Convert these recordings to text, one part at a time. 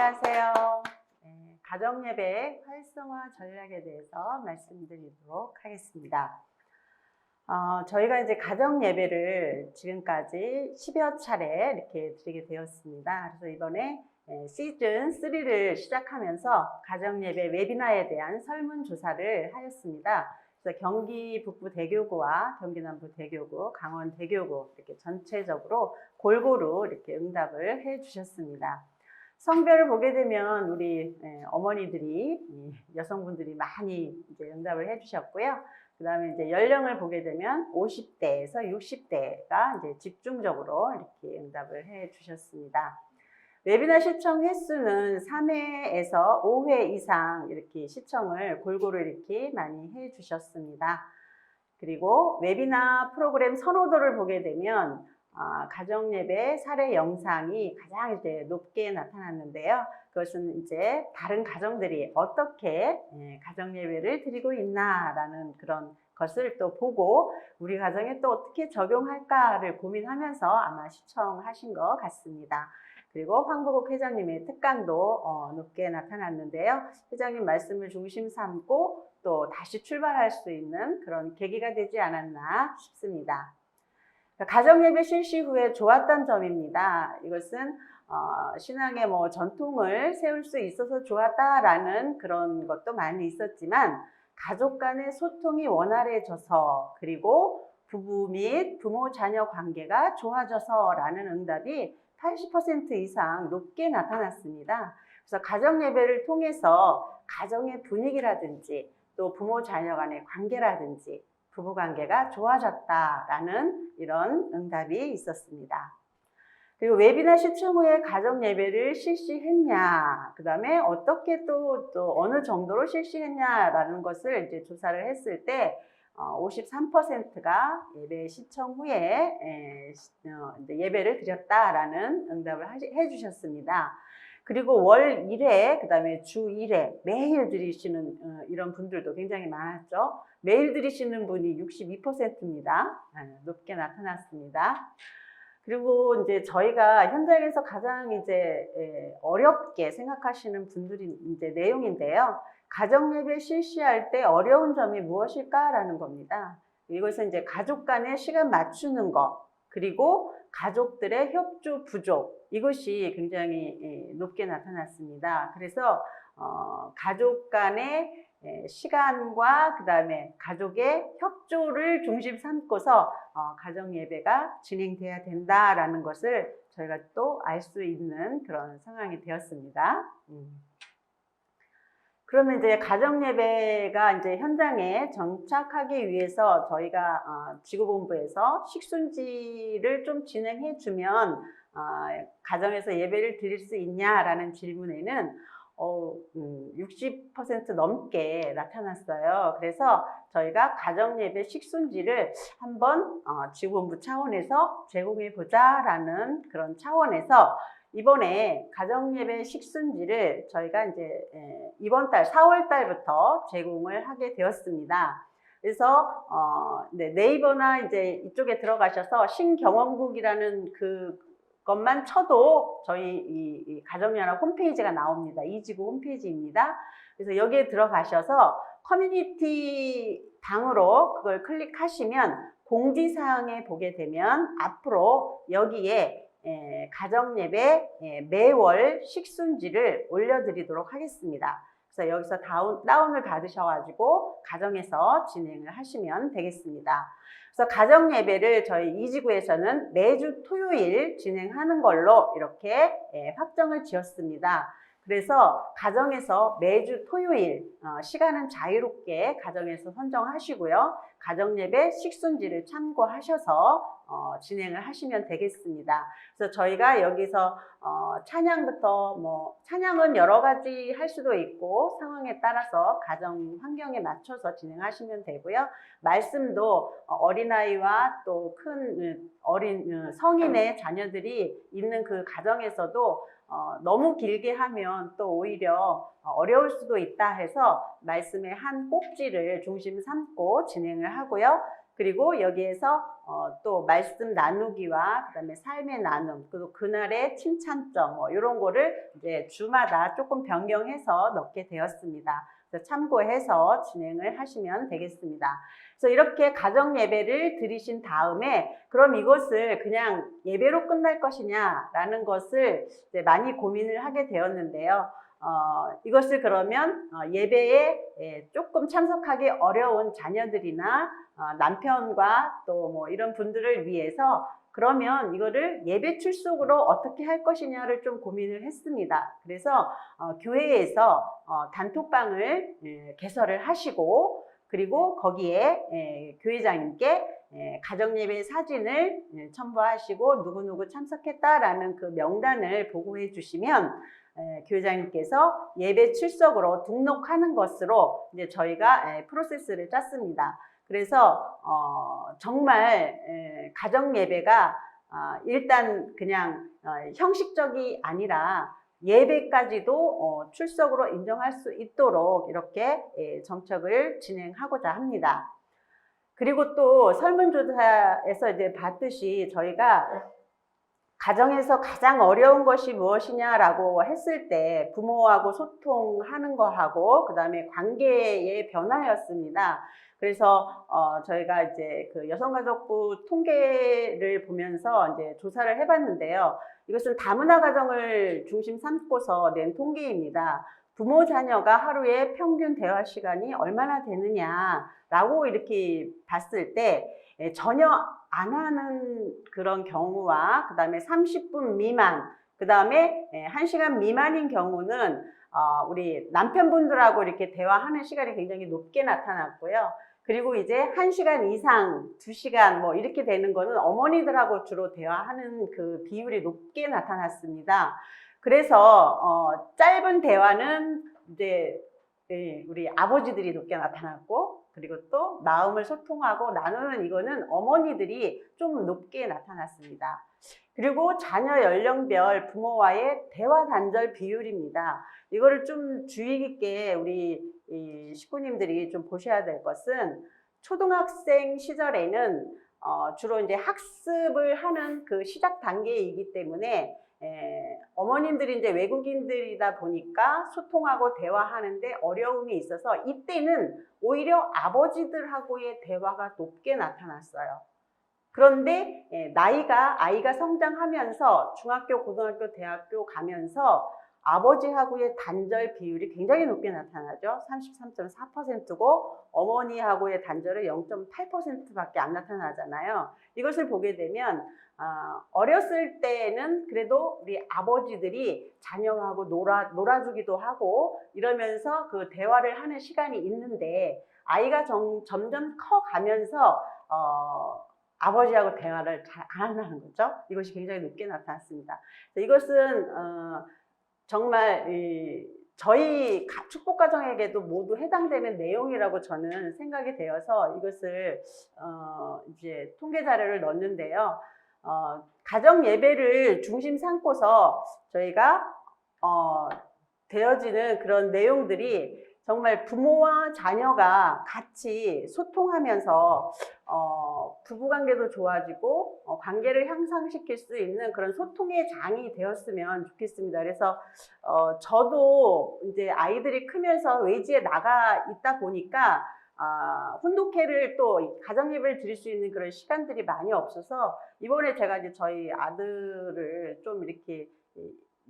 안녕하세요. 네, 가정예배 활성화 전략에 대해서 말씀드리도록 하겠습니다. 어, 저희가 이제 가정예배를 지금까지 10여 차례 이렇게 드리게 되었습니다. 그래서 이번에 예, 시즌 3를 시작하면서 가정예배 웨비나에 대한 설문조사를 하였습니다. 그래서 경기 북부 대교구와 경기 남부 대교구, 강원 대교구 이렇게 전체적으로 골고루 이렇게 응답을 해 주셨습니다. 성별을 보게 되면 우리 예, 어머니들이 이 여성분들이 많이 이제 응답을 해주셨고요. 그 다음에 이제 연령을 보게 되면 50대에서 60대가 이제 집중적으로 이렇게 응답을 해주셨습니다. 웨비나 시청 횟수는 3회에서 5회 이상 이렇게 시청을 골고루 이렇게 많이 해주셨습니다. 그리고 웨비나 프로그램 선호도를 보게 되면 아, 가정 예배 사례 영상이 가장 이제 높게 나타났는데요. 그것은 이제 다른 가정들이 어떻게 예, 가정 예배를 드리고 있나라는 그런 것을 또 보고 우리 가정에 또 어떻게 적용할까를 고민하면서 아마 시청하신 것 같습니다. 그리고 황보국 회장님의 특강도 어, 높게 나타났는데요. 회장님 말씀을 중심 삼고 또 다시 출발할 수 있는 그런 계기가 되지 않았나 싶습니다. 가정예배 실시 후에 좋았던 점입니다. 이것은 어, 신앙의 뭐 전통을 세울 수 있어서 좋았다라는 그런 것도 많이 있었지만 가족 간의 소통이 원활해져서 그리고 부부 및 부모 자녀 관계가 좋아져서라는 응답이 80% 이상 높게 나타났습니다. 그래서 가정 예배를 통해서 가정의 분위기라든지 또 부모 자녀 간의 관계라든지 부부 관계가 좋아졌다라는 이런 응답이 있었습니다. 그리고 웨비나 시청 후에 가정 예배를 실시했냐, 그 다음에 어떻게 또, 또 어느 정도로 실시했냐라는 것을 이제 조사를 했을 때, 53%가 예배 시청 후에 어, 예배를 드렸다라는 응답을 해주셨습니다. 그리고 월 1회, 그 다음에 주 1회, 매일 드리시는 어, 이런 분들도 굉장히 많았죠. 매일 드리시는 분이 62%입니다. 높게 나타났습니다. 그리고 이제 저희가 현장에서 가장 이제 어렵게 생각하시는 분들이 이제 내용인데요. 가정 예배 실시할 때 어려운 점이 무엇일까라는 겁니다. 이것은 이제 가족 간의 시간 맞추는 것, 그리고 가족들의 협조 부족, 이것이 굉장히 높게 나타났습니다. 그래서 어, 가족 간의 시간과 그 다음에 가족의 협조를 중심 삼고서 어, 가정 예배가 진행돼야 된다라는 것을 저희가 또 알 수 있는 그런 상황이 되었습니다. 음. 그러면 이제 가정 예배가 이제 현장에 정착하기 위해서 저희가 어, 지구본부에서 식순지를 좀 진행해 주면 어, 가정에서 예배를 드릴 수 있냐라는 질문에는 어, 음, 60% 넘게 나타났어요. 그래서 저희가 가정예배 식순지를 한번 어, 지구본부 차원에서 제공해 보자라는 그런 차원에서 이번에 가정예배 식순지를 저희가 이제 에, 이번 달 4월 달부터 제공을 하게 되었습니다. 그래서 어, 네, 네이버나 이제 이쪽에 들어가셔서 신경원국이라는 그 것만 쳐도 저희 이, 이 가정연합 홈페이지가 나옵니다. 이지구 홈페이지입니다. 그래서 여기에 들어가셔서 커뮤니티 방으로 그걸 클릭하시면 공지사항에 보게 되면 앞으로 여기에 에, 가정예배 에, 매월 식순지를 올려드리도록 하겠습니다. 그래서 여기서 다운, 다운을 받으셔가지고 가정에서 진행을 하시면 되겠습니다. 그래서 가정 예배를 저희 이 지구에서는 매주 토요일 진행하는 걸로 이렇게 예, 확정을 지었습니다. 그래서 가정에서 매주 토요일 어, 시간은 자유롭게 가정에서 선정하시고요. 가정 예배 식순지를 참고하셔서 어, 진행을 하시면 되겠습니다. 그래서 저희가 여기서 어, 찬양부터 뭐 찬양은 여러 가지 할 수도 있고 상황에 따라서 가정 환경에 맞춰서 진행하시면 되고요. 말씀도 어린아이와 또 큰 어린 성인의 자녀들이 있는 그 가정에서도 어, 너무 길게 하면 또 오히려 어려울 수도 있다 해서 말씀의 한 꼭지를 중심 삼고 진행을 하고요. 그리고 여기에서 어, 또 말씀 나누기와 그다음에 삶의 나눔 그리고 그날의 칭찬점 뭐 이런 거를 이제 주마다 조금 변경해서 넣게 되었습니다. 참고해서 진행을 하시면 되겠습니다. 그래서 이렇게 가정 예배를 드리신 다음에 그럼 이것을 그냥 예배로 끝날 것이냐라는 것을 많이 고민을 하게 되었는데요. 어, 이것을 그러면 어, 예배에 예, 조금 참석하기 어려운 자녀들이나 어, 남편과 또 뭐 이런 분들을 위해서 그러면 이거를 예배 출석으로 어떻게 할 것이냐를 좀 고민을 했습니다. 그래서 어, 교회에서 어, 단톡방을 예, 개설을 하시고 그리고 거기에 예, 교회장님께 예, 가정예배 사진을 예, 첨부하시고 누구누구 참석했다라는 그 명단을 보고해 주시면 예, 교회장님께서 예배 출석으로 등록하는 것으로 이제 저희가 예, 프로세스를 짰습니다. 그래서 어, 정말 예, 가정 예배가 아, 일단 그냥 어, 형식적이 아니라 예배까지도 어, 출석으로 인정할 수 있도록 이렇게 예, 정책을 진행하고자 합니다. 그리고 또 설문조사에서 이제 봤듯이 저희가 가정에서 가장 어려운 것이 무엇이냐라고 했을 때 부모하고 소통하는 거하고 그 다음에 관계의 변화였습니다. 그래서 어, 저희가 이제 그 여성가족부 통계를 보면서 이제 조사를 해봤는데요. 이것은 다문화 가정을 중심 삼고서 낸 통계입니다. 부모 자녀가 하루에 평균 대화 시간이 얼마나 되느냐라고 이렇게 봤을 때 예, 전혀 안 하는 그런 경우와 그 다음에 30분 미만 그 다음에 1시간 미만인 경우는 어, 우리 남편분들하고 이렇게 대화하는 시간이 굉장히 높게 나타났고요. 그리고 이제 1시간 이상, 2시간 뭐 이렇게 되는 거는 어머니들하고 주로 대화하는 그 비율이 높게 나타났습니다. 그래서 어, 짧은 대화는 이제 예, 우리 아버지들이 높게 나타났고 그리고 또 마음을 소통하고 나누는 이거는 어머니들이 좀 높게 나타났습니다. 그리고 자녀 연령별 부모와의 대화 단절 비율입니다. 이거를 좀 주의 깊게 우리 이 식구님들이 좀 보셔야 될 것은 초등학생 시절에는 어, 주로 이제 학습을 하는 그 시작 단계이기 때문에 에, 어머님들이 이제 외국인들이다 보니까 소통하고 대화하는데 어려움이 있어서 이때는 오히려 아버지들하고의 대화가 높게 나타났어요. 그런데 에, 나이가 아이가 성장하면서 중학교, 고등학교, 대학교 가면서 아버지하고의 단절 비율이 굉장히 높게 나타나죠. 33.4%고 어머니하고의 단절은 0.8%밖에 안 나타나잖아요. 이것을 보게 되면 어, 어렸을 때는 그래도 우리 아버지들이 자녀하고 놀아, 놀아주기도 하고 이러면서 그 대화를 하는 시간이 있는데 아이가 점, 점점 커가면서 어, 아버지하고 대화를 잘 안 한다는 거죠. 이것이 굉장히 높게 나타났습니다. 이것은 어, 정말 이, 저희 가- 축복가정에게도 모두 해당되는 내용이라고 저는 생각이 되어서 이것을 어, 이제 통계 자료를 넣었는데요. 어, 가정 예배를 중심 삼고서 저희가 어, 되어지는 그런 내용들이 정말 부모와 자녀가 같이 소통하면서 어, 부부관계도 좋아지고 어, 관계를 향상시킬 수 있는 그런 소통의 장이 되었으면 좋겠습니다. 그래서 어, 저도 이제 아이들이 크면서 외지에 나가 있다 보니까 아, 훈독회를 또 가정예배를 드릴 수 있는 그런 시간들이 많이 없어서 이번에 제가 이제 저희 아들을 좀 이렇게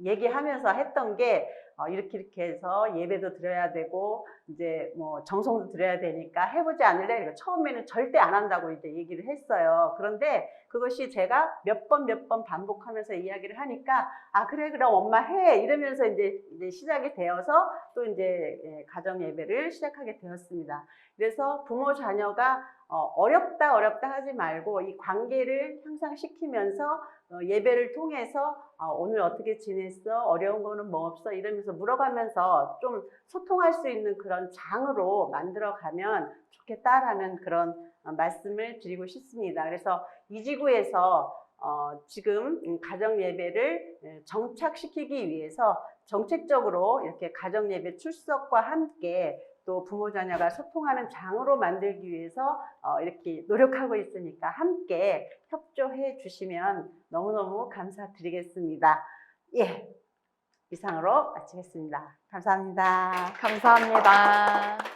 얘기하면서 했던 게 어, 이렇게 이렇게 해서 예배도 드려야 되고 이제 뭐 정성도 드려야 되니까 해보지 않을래? 그러니까 처음에는 절대 안 한다고 이제 얘기를 했어요. 그런데 그것이 제가 몇 번 몇 번 반복하면서 이야기를 하니까 아 그래 그럼 엄마 해 이러면서 이제, 이제 시작이 되어서 또 이제 예, 가정 예배를 시작하게 되었습니다. 그래서 부모 자녀가 어, 어렵다 어렵다 하지 말고 이 관계를 향상시키면서 어, 예배를 통해서 어, 오늘 어떻게 지냈어? 어려운 거는 뭐 없어? 이러면서 물어가면서 좀 소통할 수 있는 그런 장으로 만들어가면 좋겠다라는 그런 어, 말씀을 드리고 싶습니다. 그래서 이 지구에서 어, 지금 음, 가정 예배를 예, 정착시키기 위해서 정책적으로 이렇게 가정 예배 출석과 함께 또 부모 자녀가 소통하는 장으로 만들기 위해서 어, 이렇게 노력하고 있으니까 함께 협조해 주시면 너무너무 감사드리겠습니다. 예, 이상으로 마치겠습니다. 감사합니다. 감사합니다.